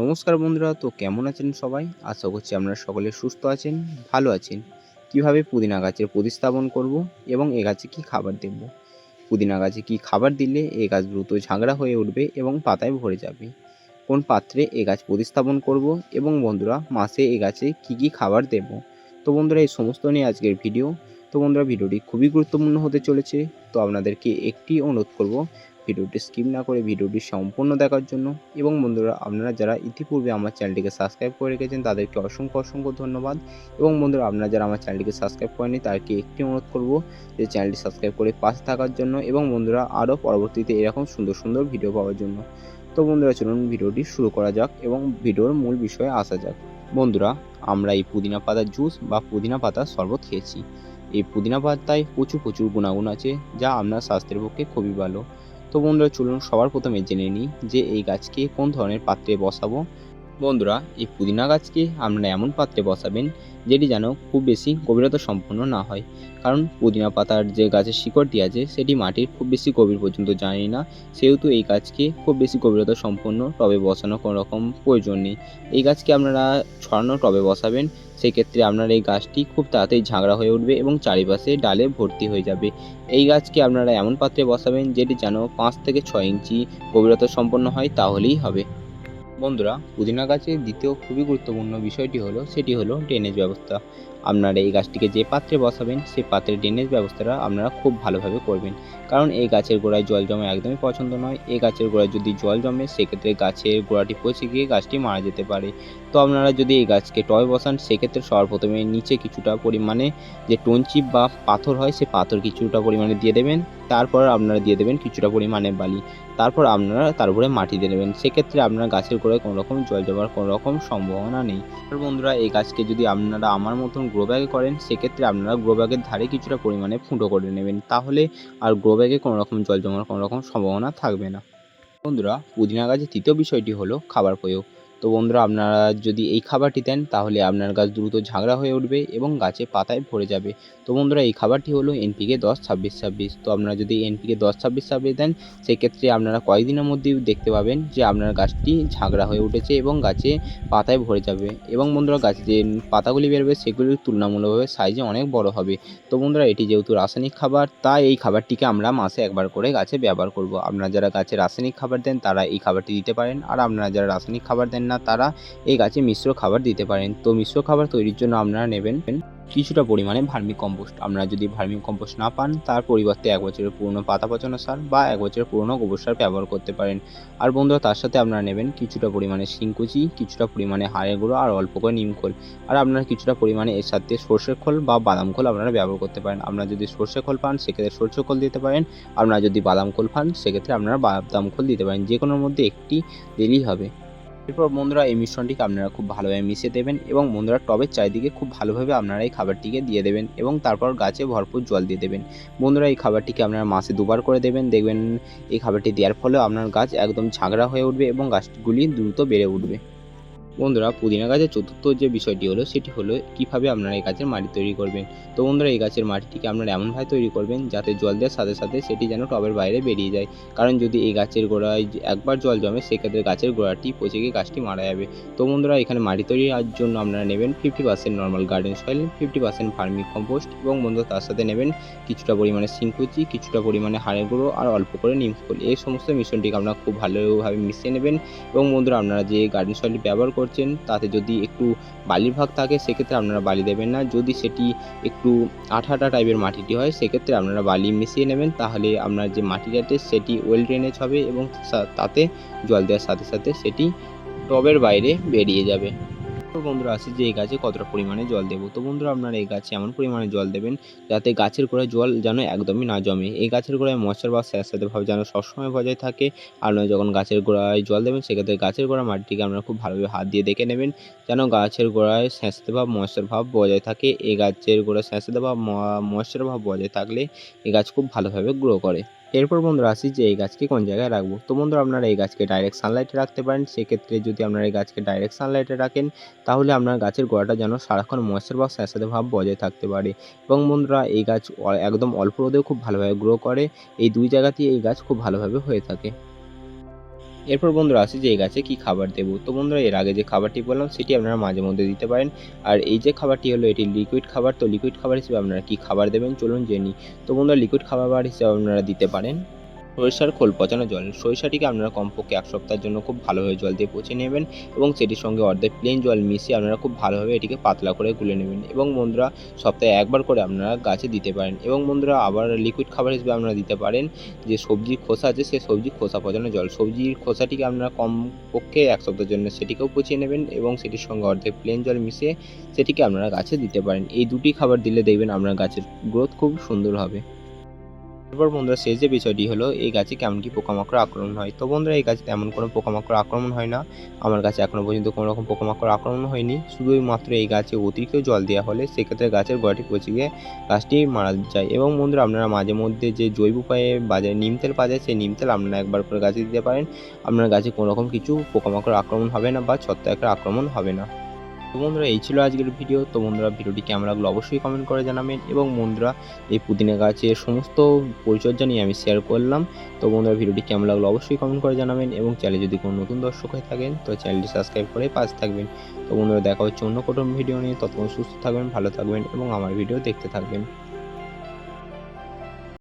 নমস্কার বন্ধুরা, তো কেমন আছেন সবাই? আশা করছি আপনারা সকলে সুস্থ আছেন, ভালো আছেন। কীভাবে পুদিনা গাছের প্রতিস্থাপন করব এবং এ গাছে কি খাবার দেব? পুদিনা গাছে কি খাবার দিলে এ গাছ দ্রুত ঝাগড়া হয়ে উঠবে এবং পাতায় ভরে যাবে? কোন পাত্রে এ গাছ প্রতিস্থাপন করব এবং বন্ধুরা, মাসে এ গাছে কি কি খাবার দেব? তো বন্ধুরা, এই সমস্ত নিয়ে আজকের ভিডিও। তো বন্ধুরা, ভিডিওটি খুবই গুরুত্বপূর্ণ হতে চলেছে। তো আপনাদেরকে একটি অনুরোধ করব ভিডিওটি স্কিপ না করে ভিডিওটি সম্পূর্ণ দেখার জন্য এবং বন্ধুরা, আপনারা যারা ইতিপূর্বে আমার চ্যানেলটিকে সাবস্ক্রাইব করে রেখেছেন, তাদেরকে অসংখ্য অসংখ্য ধন্যবাদ। এবং বন্ধুরা, আপনারা যারা আমার চ্যানেলটিকে সাবস্ক্রাইব করেনি তাদেরকে একটি অনুরোধ করব যে চ্যানেলটি সাবস্ক্রাইব করে পাশে থাকার জন্য এবং বন্ধুরা, আরও পরবর্তীতে এরকম সুন্দর সুন্দর ভিডিও পাওয়ার জন্য। তো বন্ধুরা, চলুন ভিডিওটি শুরু করা যাক এবং ভিডিওর মূল বিষয়ে আসা যাক। বন্ধুরা, আমরা এই পুদিনা পাতার জুস বা পুদিনা পাতার শরবত খেয়েছি। এই পুদিনা পাতায় প্রচুর প্রচুর গুণাগুণ আছে, যা আপনার স্বাস্থ্যের পক্ষে খুবই ভালো। তো বন্ধুরা চলুন সবার প্রথমে জেনে নিই যে এই গাছকে কোন ধরনের পাত্রে বসাবো। বন্ধুরা, এই পুদিনা গাছকে আপনারা এমন পাত্রে বসাবেন যেটি যেন খুব বেশি গভীরতা সম্পন্ন না হয়। কারণ পুদিনা পাতার যে গাছের শিকড়টি আছে, সেটি মাটির খুব বেশি গভীর পর্যন্ত জানি না। সেহেতু এই গাছকে খুব বেশি গভীরতা সম্পন্ন টবে বসানো কোনো রকম প্রয়োজন নেই। এই গাছকে আপনারা ছড়ানো টবে বসাবেন সেই ক্ষেত্রে আপনার এই গাছটি খুব তাড়াতাড়ি ঝাঁকড়া হয়ে উঠবে এবং চারিপাশে ডালে ভর্তি হয়ে যাবে। এই গাছকে আপনারা এমন পাত্রে বসাবেন যেটি যেন পাঁচ থেকে ছয় ইঞ্চি গভীরতা সম্পন্ন হয়, তাহলেই হবে। বন্ধুরা, পুদিনা গাছের দ্বিতীয় খুবই গুরুত্বপূর্ণ বিষয়টি হলো, সেটি হলো ড্রেনেজ ব্যবস্থা। আপনারা এই গাছটিকে যে পাত্রে বসাবেন সেই পাত্রের ড্রেনেজ ব্যবস্থাটা আপনারা খুব ভালোভাবে করবেন। কারণ এই গাছের গোড়ায় জল জমা একদমই পছন্দ নয়। এই গাছের গোড়ায় যদি জল জমে, সেক্ষেত্রে গাছের গোড়াটি পচে গিয়ে গাছটি মারা যেতে পারে। তো আপনারা যদি এই গাছকে টবে বসান, সেক্ষেত্রে সবার প্রথমে নিচে কিছুটা পরিমাণে যে টনচিপ বা পাথর হয়, সে পাথর কিছুটা পরিমাণে দিয়ে দেবেন। তারপর আপনারা দিয়ে দেবেন কিছুটা পরিমাণে বালি। তারপর আপনারা তার উপরে মাটি দিয়ে দেবেন। সেক্ষেত্রে আপনার গাছের গোড়ায় কোনো রকম জল জমার কোনো রকম সম্ভাবনা নেই। আর বন্ধুরা, এই গাছকে যদি আপনারা আমার মতন গ্রো ব্যাগে করেন, সেক্ষেত্রে আপনারা গ্রো ব্যাগের ধারে কিছুটা পরিমাণে ফুটো করে নেবেন। তাহলে আর গ্রো ব্যাগে কোনো রকম জল জমার কোনো রকম সম্ভাবনা থাকবে না। বন্ধুরা, পুদিনা গাছের তৃতীয় বিষয়টি হলো খাবার প্রয়োগ। তো বন্ধুরা, আপনারা যদি এই খাবারটি দেন, তাহলে আপনার গাছ দ্রুত ঝাগড়া হয়ে উঠবে এবং গাছে পাতায় ভরে যাবে। তো বন্ধুরা, এই খাবারটি হলো এনপিকে দশ ছাব্বিশ ছাব্বিশ। তো আপনারা যদি এনপিকে দশ ছাব্বিশ ছাব্বিশ দেন, সেক্ষেত্রে আপনারা কয়েকদিনের মধ্যেই দেখতে পাবেন যে আপনার গাছটি ঝাগড়া হয়ে উঠেছে এবং গাছে পাতায় ভরে যাবে। এবং বন্ধুরা, গাছে যে পাতাগুলি বেরোবে সেগুলি তুলনামূলকভাবে সাইজে অনেক বড় হবে। তো বন্ধুরা, এটি যেহেতু রাসায়নিক খাবার, তাই এই খাবারটিকে আমরা মাসে একবার করে গাছে ব্যবহার করব। আপনারা যারা গাছে রাসায়নিক খাবার দেন, তারা এই খাবারটি দিতে পারেন। আর আপনারা যারা রাসায়নিক খাবার দেন না তারা এই গাছে মিশ্র খাবার দিতে পারেন। তো মিশ্র খাবার তৈরির জন্য আপনারা নেবেন কিছুটা পরিমাণে ভার্মি কম্পোস্ট। আপনারা যদি ভার্মি কম্পোস্ট না পান, তার পরিবর্তে এক বছরের পুরনো পাতা পচানো সার বা এক বছরের পুরনো গোবর সার ব্যবহার করতে পারেন। আর বন্ধুরা, তার সাথে আপনারা নেবেন কিছুটা পরিমাণে শিংকুচি কিছুটা পরিমাণে হাড়ের গুঁড়ো আর অল্প করে নিমখোল আর আপনারা কিছুটা পরিমাণে এর সাথে সর্ষের খোল বা বাদাম খোল আপনারা ব্যবহার করতে পারেন। আপনারা যদি সর্ষে খোল পান, সেক্ষেত্রে সর্ষে খোল দিতে পারেন। আপনারা যদি বাদাম খোল পান, সেক্ষেত্রে আপনারা বাদাম খোল দিতে পারেন। যে কোনোর মধ্যে একটি দিলেই হবে। এরপর বন্ধুরা এই মিশ্রণটিকে আপনারা খুব ভালোভাবে মিশিয়ে দেবেন এবং বন্ধুরা টবের চারিদিকে খুব ভালোভাবে আপনারা এই খাবারটিকে দিয়ে দেবেন এবং তারপর গাছে ভরপুর জল দিয়ে দেবেন। বন্ধুরা এই খাবারটিকে আপনারা মাসে দুবার করে দেবেন। দেখবেন এই খাবারটি দেওয়ার ফলে আপনার গাছ একদম ঝাঁকড়া হয়ে উঠবে এবং গাছগুলি দ্রুত বেড়ে উঠবে। বন্ধুরা, পুদিনা গাছের চতুর্থ যে বিষয়টি হলো, সেটি হলো কীভাবে আপনারা এই গাছের মাটি তৈরি করবেন। তো বন্ধুরা, এই গাছের মাটিটিকে আপনারা এমনভাবে তৈরি করবেন যাতে জল দেওয়ার সাথে সাথে সেটি যেন টবের বাইরে বেরিয়ে যায়। কারণ যদি এই গাছের গোড়ায় একবার জল জমে, সেক্ষেত্রে গাছের গোড়াটি পচে গিয়ে গাছটি মারা যাবে। তো বন্ধুরা, এখানে মাটি তৈরির জন্য আপনারা নেবেন fifty percent normal garden soil fifty percent vermi compost এবং বন্ধুরা, তার সাথে নেবেন কিছুটা পরিমাণে সিংকুচি কিছুটা পরিমাণে হাড়ের গুঁড়ো আর অল্প করে নিমখোল এই সমস্ত মিশ্রণটিকে আপনারা খুব ভালোভাবে মিশিয়ে নেবেন এবং বন্ধুরা, আপনারা যে গার্ডেন সয়েলটি ব্যবহার করছেন, তাতে যদি একটু বালির ভাগ থাকে, সেক্ষেত্রে আপনারা বালি দেবেন না। যদি সেটি একটু আঠা আঠা টাইপের মাটিটি হয়, সেক্ষেত্রে আপনারা বালি মিশিয়ে নেবেন। তাহলে আপনার যে মাটিটাতে সেটি ওয়েল ড্রেনেজ হবে এবং তাতে জল দেওয়ার সাথে সাথে সেটি টবের বাইরে বেরিয়ে যাবে। তো বন্ধুরা আসি যে এই গাছে কতটা পরিমাণে জল দেবো। তো বন্ধুরা আপনারা এই গাছে এমন পরিমাণে জল দেবেন যাতে গাছের গোড়ায় জল যেন একদমই না জমে। এই গাছের গোড়ায় মশার বা স্যাঁতস্যাঁতে ভাব যেন সবসময় বজায় থাকে। আপনারা যখন গাছের গোড়ায় জল দেবেন, সেক্ষেত্রে গাছের গোড়া মাটিটিকে আপনারা খুব ভালোভাবে হাত দিয়ে দেখে নেবেন যেন গাছের গোড়ায় স্যাঁতস্যাঁতে ভাব, মশার ভাব বজায় থাকে। এই গাছের গোড়ায় স্যাঁতস্যাঁতে ভাব মশার ভাব বজায় থাকলে এই গাছ খুব ভালোভাবে গ্রো করে। এরপর বন্ধুরা আসি যে এই গাছকে কোন জায়গায় রাখব? তো বন্ধুরা আপনারা এই গাছকে ডাইরেক্ট সানলাইটে রাখতে পারেন। সেক্ষেত্রে যদি আপনারা এই গাছকে ডাইরেক্ট সানলাইটে রাখেন, তাহলে আপনার গাছের গোড়াটা যেন সারাক্ষণ ময়েশ্চার বা স্যাঁসাতে ভাব বজায় থাকতে পারে। এবং বন্ধুরা এই গাছ একদম অল্প রোদেও খুব ভালোভাবে গ্রো করে। এই দুই জায়গাতেই এই গাছ খুব ভালোভাবে হয়ে থাকে। এরপর বন্ধুরা আসি যে এই গাছে কী খাবার দেবো। তো বন্ধুরা, এর আগে যে খাবারটি বললাম, সেটি আপনারা মাঝে মধ্যে দিতে পারেন। আর এই যে খাবারটি হলো, এটি লিকুইড খাবার। তো লিকুইড খাবার হিসেবে আপনারা কী খাবার দেবেন? চলুন জেনি তো বন্ধুরা লিকুইড খাবার হিসেবে আপনারা দিতে পারেন সরিষার খোল পচানো জল। সরিষাটিকে আপনারা কমপক্ষে এক সপ্তাহের জন্য খুব ভালোভাবে জল দিয়ে পচে নেবেন এবং সেটির সঙ্গে অর্ধেক প্লেন জল মিশিয়ে আপনারা খুব ভালোভাবে এটিকে পাতলা করে গুলে নেবেন। এবং বন্ধুরা, সপ্তাহে একবার করে আপনারা গাছে দিতে পারেন। এবং বন্ধুরা, আবার লিকুইড খাবার হিসেবে আপনারা দিতে পারেন যে সবজির খোসা আছে সেই সবজির খোসা পচানো জল। সবজির খোসাটিকে আপনারা কমপক্ষে এক সপ্তাহের জন্য সেটিকেও পচিয়ে নেবেন এবং সেটির সঙ্গে অর্ধেক প্লেন জল মিশিয়ে সেটিকে আপনারা গাছে দিতে পারেন। এই দুটি খাবার দিলে দেখবেন আপনার গাছের গ্রোথ খুব সুন্দর হবে। এরপর বন্ধুরা শেষ যে বিষয়টি হলো, এই গাছে কেমন কি পোকামাকড় আক্রমণ হয়? তো বন্ধুরা, এই গাছে তেমন কোনো পোকামাকড় আক্রমণ হয় না। আমার গাছে এখনও পর্যন্ত কোনো রকম পোকামাকড় আক্রমণ হয়নি। শুধুই মাত্র এই গাছে অতিরিক্ত জল দেওয়া হলে সেক্ষেত্রে গাছের গোড়াটি পচে গিয়ে গাছটি মারা যায়। এবং বন্ধুরা, আপনারা মাঝে মধ্যে যে জৈব উপায়ে বাজারে নিম তেল পাওয়া যায়, সেই নিম তেল আপনারা একবার করে গাছে দিতে পারেন। আপনার গাছে কোনো রকম কিছু পোকামাকড় আক্রমণ হবে না বা ছত্রাকের আক্রমণ হবে না। তো বন্ধুরা, এই ছিল আজকের ভিডিও তো বন্ধুরা, ভিডিওটি কেমন লাগল অবশ্যই কমেন্ট করে জানাবেন। এবং বন্ধুরা, এই পুদিনা গাছের সমস্ত পরিচর্যা নিয়ে আমি শেয়ার করলাম। তো বন্ধুরা, ভিডিওটি কেমন লাগল অবশ্যই কমেন্ট করে জানাবেন। এবং চ্যানেলে যদি কোনো নতুন দর্শক হয়ে থাকেন, তো চ্যানেলটি সাবস্ক্রাইব করে পাশে থাকবেন। তো বন্ধুরা, দেখা হচ্ছে অন্য কোনো ভিডিও নিয়ে। ততক্ষণ সুস্থ থাকবেন, ভালো থাকবেন, এবং আমার ভিডিও দেখতে থাকবেন।